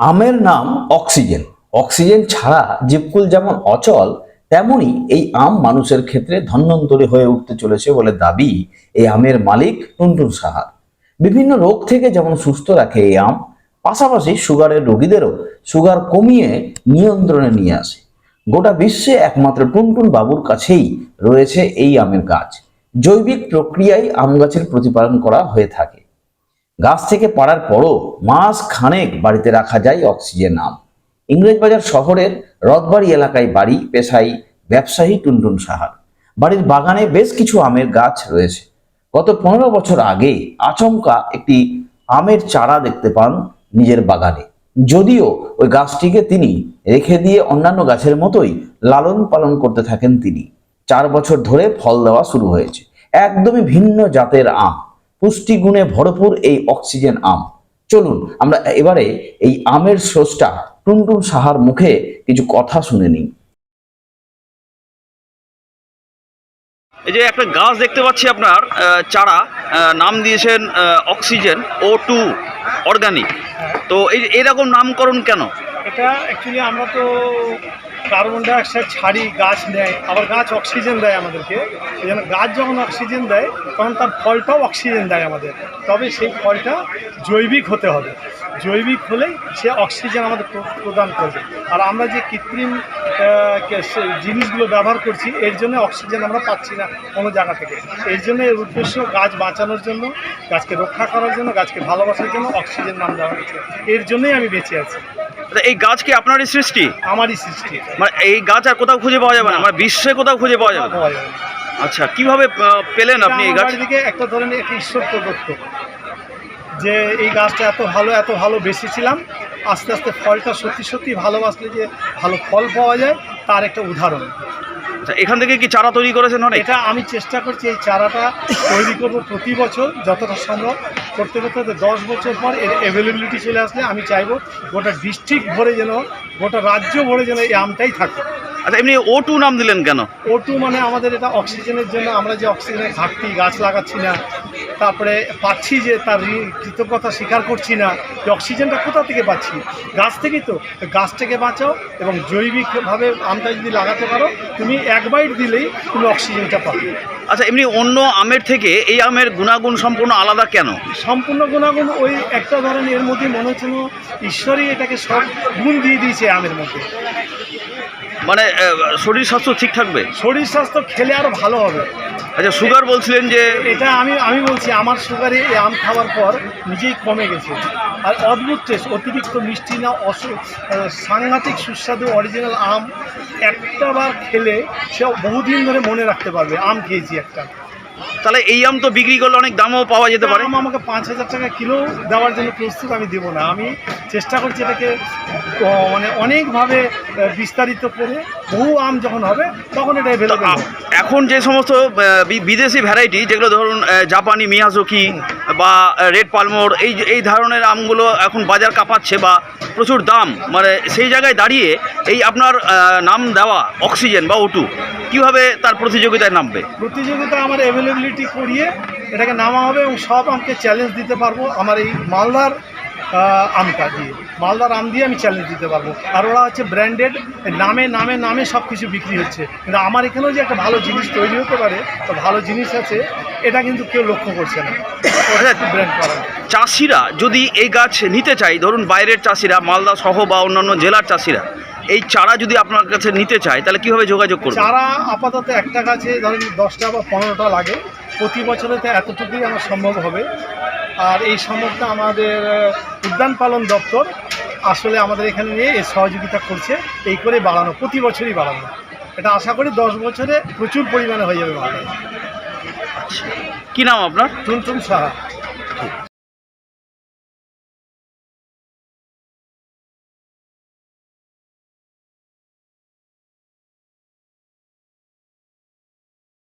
আমের নাম oxygen. Oxygen ছাড়া জীবকুল যেমন অচল, তেমনি এই আম মানুষের ক্ষেত্রে ধন্যন্তরী হয়ে উঠতে চলেছে বলে দাবি এই আমের মালিক টুনটুন সাহার বিভিন্ন রোগ থেকে যেমন সুস্থ রাখে এই আম, পাশাপাশি সুগারের রোগীদেরও সুগার কমিয়ে নিয়ন্ত্রণে নিয়ে আসে। গোটা বিশ্বে একমাত্র টুনটুন বাবুর কাছেই রয়েছে এই আমের গাছ। জৈবিক প্রক্রিয়ায় আম গাছের প্রতিপালন করা হয়ে থাকে। গাছ থেকে পাড়ার পরও মাস খানেক বাড়িতে রাখা যায় অক্সিজেন আম। ইংরেজবাজার শহরের রথবাড়ি এলাকায় বাড়ি, পেশাই, ব্যবসায়ী টুনটুন সাহার। বাড়ির বাগানে বেশ কিছু আমের গাছ রয়েছে। গত পনেরো বছর আগে আচমকা একটি আমের চারা দেখতে পান নিজের বাগানে। যদিও ওই গাছটিকে তিনি রেখে দিয়ে অন্যান্য গাছের মতোই লালন পালন করতে থাকেন তিনি। চার বছর ধরে ফল দেওয়া শুরু হয়েছে। একদমই ভিন্ন জাতের আম। পুষ্টিগুণে ভরপুর এই অক্সিজেন আম। চলুন, আমরা এবারে এই আমের স্রষ্টা টুনটুন সাহার মুখে কিছু কথা শুনে নিই। এই যে একটা গাছ দেখতে পাচ্ছি আপনার চারা নাম দিয়েছেন অক্সিজেন ও টু অর্গানিক তো এই, এরকম নামকরণ কেন? এটা অ্যাকচুয়ালি আমরা তো কার্বন ডাইঅক্সাইড ছাড়ি, গাছ নেয়, আবার গাছ অক্সিজেন দেয় আমাদেরকে। এই জন্য গাছ যখন অক্সিজেন দেয়, তখন তার ফলটাও অক্সিজেন দেয় আমাদের। তবে সেই ফলটা জৈবিক হতে হবে। জৈবিক হলেই সে অক্সিজেন আমাদের প্রদান করবে। আর আমরা যে কৃত্রিম জিনিসগুলো ব্যবহার করছি, এর জন্য অক্সিজেন আমরা পাচ্ছি না কোনো জায়গা থেকে। এর জন্য এর উদ্দেশ্য গাছ বাঁচানোর জন্য, গাছকে রক্ষা করার জন্য, গাছকে ভালোবাসার জন্য অক্সিজেন নাম দেওয়া হয়েছে। এর জন্যই আমি বেঁচে আছি। এই গাছ কি আপনারই সৃষ্টি? আমারই সৃষ্টি। মানে এই গাছ আর কোথাও খুঁজে পাওয়া যাবে না? মানে বিশ্বে কোথাও খুঁজে পাওয়া যাবে না। আচ্ছা কীভাবে পেলেন আপনি এই গাছ? দিকে একটা ধরনের একটা ঈশ্বর প্রদত্ত যে এই গাছটা এত ভালো এত ভালো বেশিছিলাম আস্তে আস্তে ফলটা সত্যি সত্যি ভালোবাসলে যে ভালো ফল পাওয়া যায় তার একটা উদাহরণ। আচ্ছা, এখান থেকে কি চারা তৈরি করেছেন অনেক? এটা আমি চেষ্টা করছি এই চারাটা তৈরি করব প্রতি বছর যতটা সম্ভব। করতে করতে দশ বছর পর এর অ্যাভেলেবিলিটি চলে আসলে আমি চাইব গোটা ডিস্ট্রিক্ট ভরে যেন, গোটা রাজ্য ভরে যেন এই আমটাই থাকে। আচ্ছা এমনি ও টু নাম দিলেন কেন? ও টু মানে আমাদের এটা অক্সিজেনের জন্য আমরা যে অক্সিজেনের ঘাটতি গাছ লাগাচ্ছি না তারপরে পাচ্ছি যে তার কৃতজ্ঞতা স্বীকার করছি না যে অক্সিজেনটা কোথা থেকে পাচ্ছি? গাছ থেকেই তো। গাছ থেকে বাঁচাও এবং জৈবিকভাবে আমটা যদি লাগাতে পারো তুমি এক বাইট দিলেই তুমি অক্সিজেনটা পাবে। আচ্ছা এমনি অন্য আমের থেকে এই আমের গুণাগুণ সম্পূর্ণ আলাদা কেন? সম্পূর্ণ গুণাগুণ ওই একটা ধরনের এর মধ্যে মনে হচ্ছে ঈশ্বরই এটাকে সব গুণ দিয়ে দিয়েছে আমের মধ্যে। মানে শরীর স্বাস্থ্য ঠিক থাকবে? শরীর স্বাস্থ্য খেলে আরও ভালো হবে। আচ্ছা সুগার বলছিলেন যে এটা আমি আমি বলছি আমার সুগারে এই আম খাওয়ার পর নিজেই কমে গেছে। আর অদ্ভুত টেস্ট অতিরিক্ত মিষ্টি না অস সাংঘাতিক সুস্বাদু অরিজিনাল আম একটা বার খেলে সে বহুদিন ধরে মনে রাখতে পারবে আম খেয়েছি একটা। তাহলে এই আম তো বিক্রি করলে অনেক দামও পাওয়া যেতে পারে। আম আমাকে পাঁচ হাজার টাকা কিলো দেওয়ার জন্য প্রস্তুত আমি দেবো না। আমি চেষ্টা করছি এটাকে মানে অনেকভাবে বিস্তারিত করে বহু আম যখন হবে তখন এটা এখন যে সমস্ত বিদেশি ভ্যারাইটি যেগুলো ধরুন জাপানি জাপানি মিয়াজকি বা রেড পালমোর এই এই ধরনের আমগুলো এখন বাজার কাঁপাচ্ছে বা প্রচুর দাম। মানে সেই জায়গায় দাঁড়িয়ে এই আপনার নাম দেওয়া অক্সিজেন বা ওটু কীভাবে তার প্রতিযোগিতায় নামবে? প্রতিযোগিতা আমার অ্যাভেলেবিলিটি করিয়ে এটাকে নামা হবে এবং সব আমকে চ্যালেঞ্জ দিতে পারব আমার এই মালদার আমটা দিয়ে। মালদার আম দিয়ে আমি চ্যালেঞ্জ দিতে পারব। আর ওরা হচ্ছে ব্র্যান্ডেড নামে নামে নামে সব কিছু বিক্রি হচ্ছে। কিন্তু আমার এখানেও যে একটা ভালো জিনিস তৈরি হতে পারে, তো ভালো জিনিস আছে এটা কিন্তু কেউ লক্ষ্য করছে না। চাষিরা যদি এই গাছ নিতে চায় ধরুন বাইরের চাষিরা মালদা সহ বা অন্যান্য জেলার চাষিরা এই চারা যদি আপনার কাছে নিতে চায় তাহলে কীভাবে যোগাযোগ করবে? চারা আপাতত একটা গাছে ধরেন দশটা বা পনেরোটা লাগে। প্রতি বছরে তো এতটুকুই আমার সম্ভব হবে। আর এই সম্ভবটা আমাদের উদ্যান পালন দপ্তর আসলে আমাদের এখানে নিয়ে এর সহযোগিতা করছে। এই করে বাড়ানো প্রতি বছরই বাড়ানো। এটা আশা করি দশ বছরে প্রচুর পরিমাণে হয়ে যাবে বাড়ানো। কি নাম আপনার? টুনটুন সাহা।